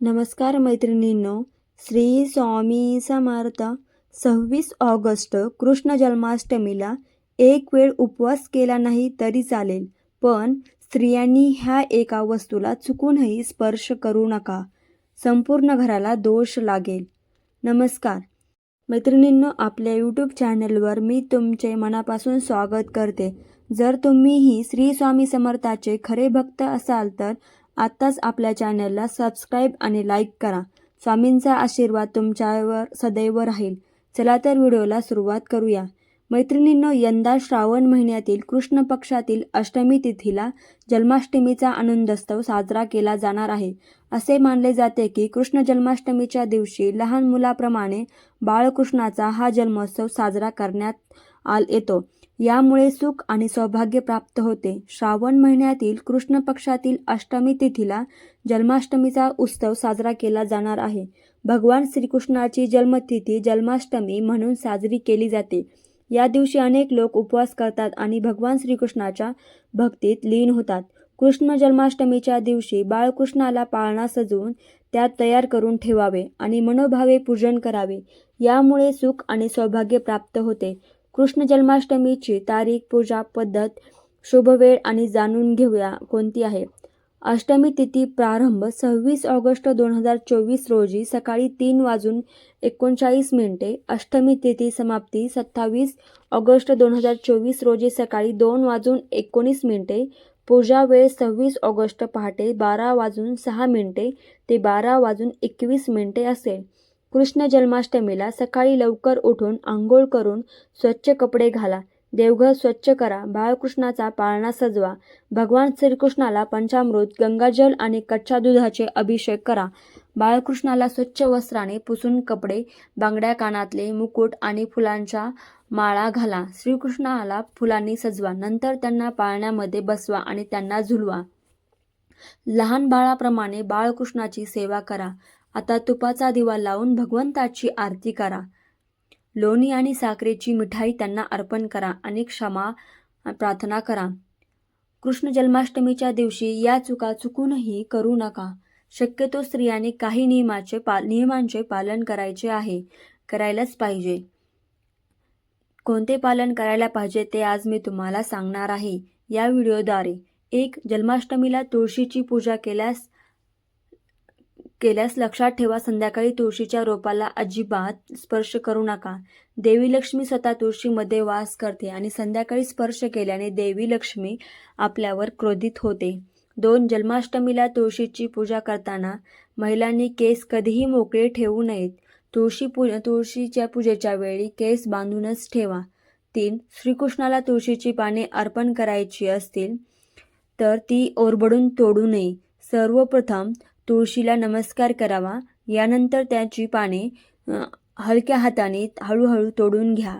नमस्कार मैत्रिणींनो श्री स्वामी समर्थ. सव्वीस ऑगस्ट कृष्ण जन्माष्टमीला एक वेळ उपवास केला नाही तरी चालेल पण स्त्रियांनी ह्या एका वस्तूला चुकूनही स्पर्श करू नका. संपूर्ण घराला दोष लागेल. नमस्कार. मैत्रिणींनो आपल्या यूट्यूब चॅनलवर मी तुमचे मनापासून स्वागत करते. जर तुम्हीही श्री स्वामी समर्थाचे खरे भक्त असाल तर आत्ताच आपल्या चॅनलला सबस्क्राईब आणि लाईक करा. स्वामींचा आशीर्वाद तुमच्यावर सदैव राहील. चला तर व्हिडिओला सुरुवात करूया. मैत्रिणींनो यंदा श्रावण महिन्यातील कृष्ण पक्षातील अष्टमी तिथीला जन्माष्टमीचा आनंदोत्सव साजरा केला जाणार आहे. असे मानले जाते की कृष्ण जन्माष्टमीच्या दिवशी लहान मुलाप्रमाणे बाळकृष्णाचा हा जन्मोत्सव साजरा करण्यात आल येतो. यामुळे सुख आणि सौभाग्य प्राप्त होते. श्रावण महिन्यातील कृष्ण पक्षातील अष्टमी तिथीला जन्माष्टमीचा उत्सव साजरा केला जाणार आहे. भगवान श्रीकृष्णाची जन्मतिथी जन्माष्टमी म्हणून साजरी केली जाते. या दिवशी अनेक लोक उपवास करतात आणि भगवान श्रीकृष्णाच्या भक्तीत लीन होतात. कृष्ण जन्माष्टमीच्या दिवशी बाळकृष्णाला पाळणा सजवून त्यात तयार करून ठेवावे आणि मनोभावे पूजन करावे. यामुळे सुख आणि सौभाग्य प्राप्त होते. कृष्ण जन्माष्टमीची तारीख पूजा पद्धत शुभवेळ आणि जाणून घेऊया कोणती आहे. अष्टमी तिथी प्रारंभ सव्वीस ऑगस्ट दोन हजार चोवीस रोजी सकाळी तीन वाजून एकोणचाळीस मिनिटे. अष्टमी तिथी समाप्ती सत्तावीस ऑगस्ट दोन हजार चोवीस रोजी सकाळी दोन वाजून एकोणीस मिनिटे. पूजा वेळ सव्वीस ऑगस्ट पहाटे बारा वाजून सहा मिनिटे ते बारा वाजून एकवीस मिनिटे असेल. कृष्ण जन्माष्टमीला सकाळी लवकर उठून आंघोळ करून स्वच्छ कपडे घाला. देवघर स्वच्छ करा. बाळकृष्णाचा पाळणा सजवा. भगवान श्रीकृष्णाला पंचामृत गंगाजल आणि कच्च्या दुधाचे अभिषेक करा. बाळकृष्णाला स्वच्छ वस्त्राने पुसून कपडे बांगड्या कानातले मुकुट आणि फुलांच्या माळा घाला. श्रीकृष्णाला फुलांनी सजवा. नंतर त्यांना पाळण्यामध्ये बसवा आणि त्यांना झुलवा. लहान बाळाप्रमाणे बाळकृष्णाची सेवा करा. आता तुपाचा दिवा लावून भगवंताची आरती करा. लोणी आणि साखरेची मिठाई त्यांना अर्पण करा आणि क्षमा प्रार्थना करा. कृष्ण जन्माष्टमीच्या दिवशी या चुका चुकूनही करू नका. शक्यतो स्त्रियांनी काही नियमाचे पा नियमांचे पालन करायचे आहे करायलाच पाहिजे. कोणते पालन करायला पाहिजे ते आज मी तुम्हाला सांगणार आहे. या व्हिडिओद्वारे एक जन्माष्टमीला तुळशीची पूजा केल्यास केल्यास लक्षात ठेवा संध्याकाळी तुळशीच्या रोपाला अजिबात स्पर्श करू नका. देवी लक्ष्मी स्वतः तुळशीमध्ये वास करते आणि संध्याकाळी स्पर्श केल्याने देवी लक्ष्मी आपल्यावर क्रोधित होते. दोन जन्माष्टमीला तुळशीची पूजा करताना महिलांनी केस कधीही मोकळे ठेवू नयेत. तुळशी पू तुळशीच्या पूजेच्या वेळी केस बांधूनच ठेवा. तीन श्रीकृष्णाला तुळशीची पाने अर्पण करायची असतील तर ती ओरबडून तोडू नये. सर्वप्रथम तुळशीला नमस्कार करावा. यानंतर त्याची पाने हलक्या हाताने हळूहळू तोडून घ्या.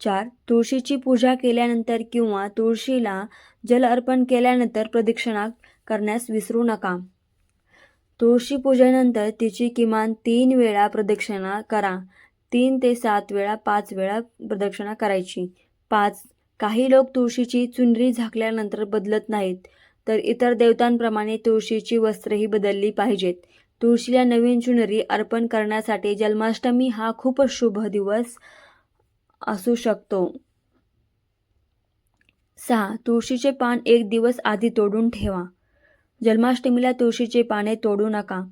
चार. तुळशीची पूजा केल्यानंतर किंवा तुळशीला जल अर्पण केल्यानंतर प्रदक्षिणा करण्यास विसरू नका. तुळशी पूजेनंतर तिची किमान तीन वेळा प्रदक्षिणा करा. तीन ते सात वेळा पाच वेळा प्रदक्षिणा करायची. पाच. काही लोक तुळशीची चुनरी झाकल्यानंतर बदलत नाहीत. तर इतर देवतांप्रमाणे तुळशीची वस्त्रही बदलली पाहिजेत. तुळशीला नवीन चुनरी अर्पण करण्यासाठी जन्माष्टमी हा खूपच शुभ दिवस असू शकतो. सहा तुळशीचे पान एक दिवस आधी तोडून ठेवा. जन्माष्टमीला तुळशीचे पाने तोडू नका.